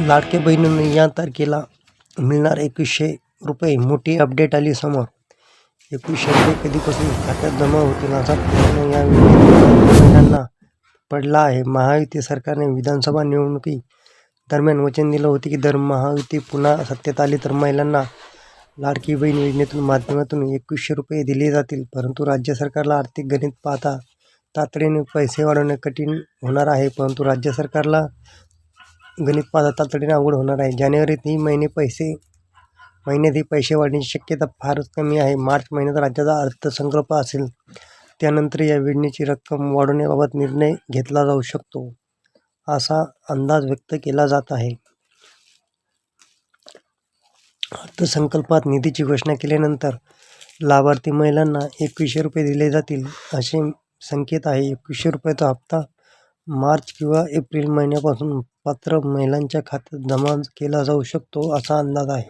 लाडके बहिणींनी या तारखेला मिळणार एकवीसशे रुपये. मोठी अपडेट आली समोर. एकवीसशे रुपये कधीपासून खात्यात जमा होतील असा प्रश्न या महिलांना पडला आहे. महायुती सरकारने विधानसभा निवडणुकी दरम्यान वचन दिलं होते की दर महायुती पुन्हा सत्तेत आली तर महिलांना लाडकी बहीण योजनेतून माध्यमातून एकवीसशे रुपये दिले जातील. परंतु राज्य सरकारला आर्थिक गणित पाहता तातडीने पैसे वाढवणे कठीण होणार आहे. परंतु राज्य सरकारला गणित पाहता तातडीने अवघड होणार आहे. जानेवारीत ही महिने पैसे महिन्यात ही पैसे वाढण्याची शक्यता फारच कमी आहे. मार्च महिन्यात राज्याचा अर्थसंकल्प असेल त्यानंतर या योजनेची रक्कम वाढवण्याबाबत निर्णय घेतला जाऊ शकतो असा अंदाज व्यक्त केला जात आहे. अर्थसंकल्पात निधीची घोषणा केल्यानंतर लाभार्थी महिलांना एकवीसशे रुपये दिले जातील असे संकेत आहे. एकवीसशे रुपयाचा हप्ता मार्च किंवा एप्रिल महिन्यापासून पात्र महिलांच्या खात्यात जमा केला जाऊ शकतो असा अंदाज आहे.